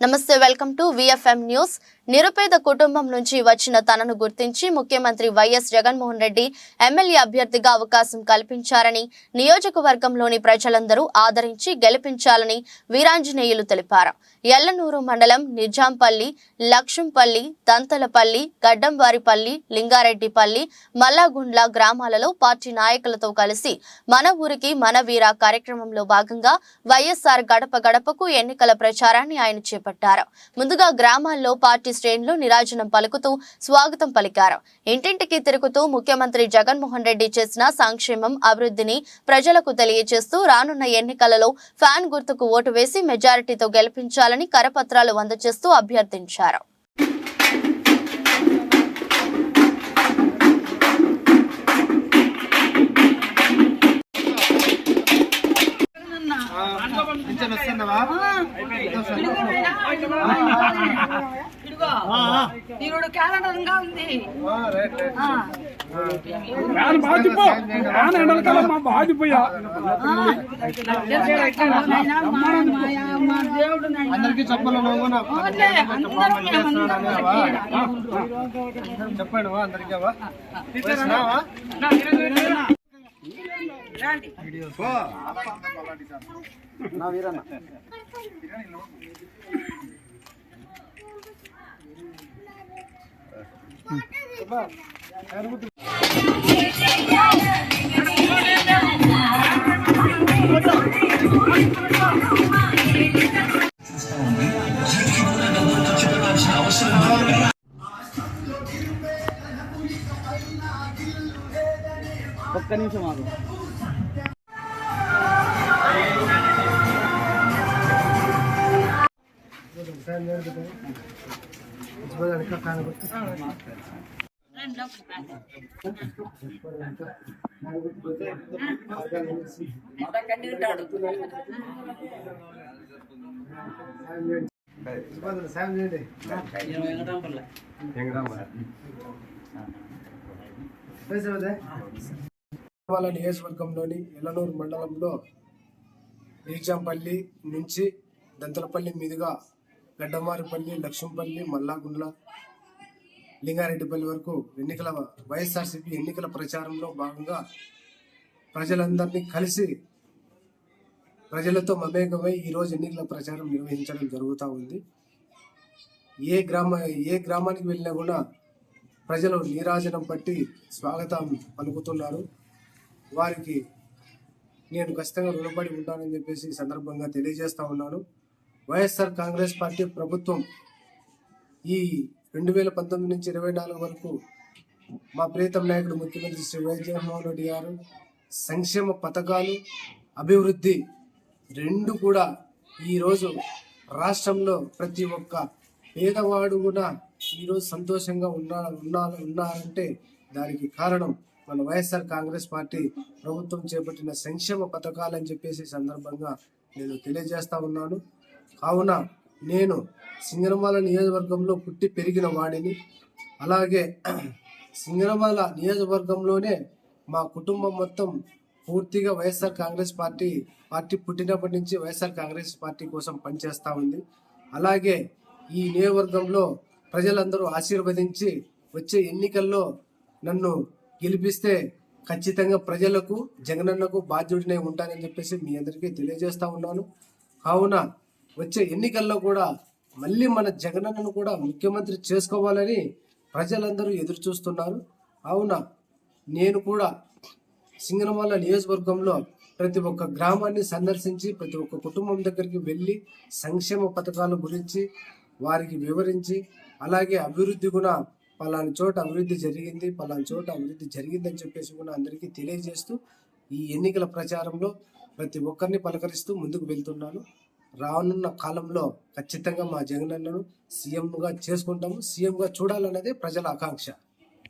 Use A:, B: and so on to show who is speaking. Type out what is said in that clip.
A: నమస్తే welcome to VFM news నిరుపేద కుటుంబం నుంచి వచ్చిన తనను గుర్తించి ముఖ్యమంత్రి వైఎస్ జగన్మోహన్ రెడ్డి ఎమ్మెల్యే అభ్యర్థిగా అవకాశం కల్పించారని నియోజకవర్గంలోని ప్రజలందరూ ఆదరించి గెలిపించాలని వీరాంజనేయులు తెలిపారు. ఎల్లనూరు మండలం నిజాంపల్లి లక్ష్మంపల్లి దంతలపల్లి గడ్డంవారిపల్లి లింగారెడ్డిపల్లి మల్లాగుండ్ల గ్రామాలలో పార్టీ నాయకులతో కలిసి మన ఊరికి మన వీర కార్యక్రమంలో భాగంగా వైఎస్ఆర్ గడప గడపకు ఎన్నికల ప్రచారాన్ని ఆయన చేపట్టారు. ముందుగా గ్రామాల్లో పార్టీ శ్రేణులు నిరాజనం పలుకుతూ స్వాగతం పలికారు. ఇంటింటికి తిరుగుతూ ముఖ్యమంత్రి జగన్మోహన్ రెడ్డి చేసిన సంక్షేమం అభివృద్ధిని ప్రజలకు తెలియజేస్తూ రానున్న ఎన్నికలలో ఫ్యాన్ గుర్తుకు ఓటు వేసి మెజారిటీతో గెలిపించాలని కరపత్రాలు అందజేస్తూ అభ్యర్థించారు.
B: పింఛన్ వస్తుందవా
C: ఇదిగో ఈరోడు క్యాలెండర్గా ఉంది.
B: అందరికి చెప్పాలి చెప్పండి అందరికి. నా వీరన్న. ఒక్క నిమిషం ఆగు
C: రండి, లోపలికి రండి.
B: సాయం చేయండి
D: నియోజకవర్గంలోని ఎల్లనూరు మండలంలో నీచాంపల్లి నుంచి దంతలపల్లి మీదుగా గడ్డమారిపల్లి లక్ష్మీపల్లి మల్లాగుండ్ల లింగారెడ్డిపల్లి వరకు ఎన్నికల వైఎస్ఆర్సీపీ ఎన్నికల ప్రచారంలో భాగంగా ప్రజలందరినీ కలిసి ప్రజలతో మమేకమై ఈరోజు ఎన్నికల ప్రచారం నిర్వహించడం జరుగుతూ ఉంది. ఏ గ్రామ ఏ గ్రామానికి వెళ్ళినా కూడా ప్రజలు నీరాజనం పట్టి స్వాగతం పలుకుతున్నారు. వారికి నేను ఖచ్చితంగా రుణపడి ఉంటానని చెప్పేసి సందర్భంగా తెలియజేస్తా ఉన్నాను. వైఎస్ఆర్ కాంగ్రెస్ పార్టీ ప్రభుత్వం ఈ రెండు వేల పంతొమ్మిది నుంచి ఇరవై నాలుగు వరకు మా ప్రీతం నాయకుడు ముఖ్యమంత్రి శ్రీ వైఎస్ జగన్మోహన్ రెడ్డి గారు సంక్షేమ పథకాలు అభివృద్ధి రెండు కూడా ఈరోజు రాష్ట్రంలో ప్రతి ఒక్క పేదవాడు కూడా ఈరోజు సంతోషంగా ఉన్నా ఉన్నా ఉన్నారంటే దానికి కారణం మన వైఎస్ఆర్ కాంగ్రెస్ పార్టీ ప్రభుత్వం చేపట్టిన సంక్షేమ పథకాలని చెప్పేసి సందర్భంగా నేను తెలియజేస్తా ఉన్నాను. కావున నేను సింగరమాల నియోజకవర్గంలో పుట్టి పెరిగిన వాడిని. అలాగే సింగరమాల నియోజకవర్గంలోనే మా కుటుంబం మొత్తం పూర్తిగా వైఎస్ఆర్ కాంగ్రెస్ పార్టీ పార్టీ పుట్టినప్పటి నుంచి వైఎస్ఆర్ కాంగ్రెస్ పార్టీ కోసం పనిచేస్తూ ఉంది. అలాగే ఈ నియోజకవర్గంలో ప్రజలందరూ ఆశీర్వదించి వచ్చే ఎన్నికల్లో నన్ను గెలిపిస్తే ఖచ్చితంగా ప్రజలకు జగనన్నకు బాధ్యుడినే ఉంటానని చెప్పేసి మీ అందరికీ తెలియజేస్తూ ఉన్నాను. కావున వచ్చే ఎన్నికల్లో కూడా మళ్ళీ మన జగనన్నను కూడా ముఖ్యమంత్రి చేసుకోవాలని ప్రజలందరూ ఎదురు చూస్తున్నారు కావున నేను కూడా సింగనమల్ల నియోజకవర్గంలో ప్రతి ఒక్క గ్రామాన్ని సందర్శించి ప్రతి ఒక్క కుటుంబం దగ్గరికి వెళ్ళి సంక్షేమ పథకాల గురించి వారికి వివరించి అలాగే అభివృద్ధి కూడా పలాని చోట అభివృద్ధి జరిగింది పలాని చోట అభివృద్ధి జరిగిందని చెప్పేసి కూడా అందరికీ తెలియజేస్తూ ఈ ఎన్నికల ప్రచారంలో ప్రతి ఒక్కరిని పలకరిస్తూ ముందుకు వెళ్తున్నాను. రానున్న కాలంలో ఖచ్చితంగా మా జగనన్నను సీఎంగా చేసుకుంటాము. సీఎంగా చూడాలన్నదే ప్రజల ఆకాంక్ష.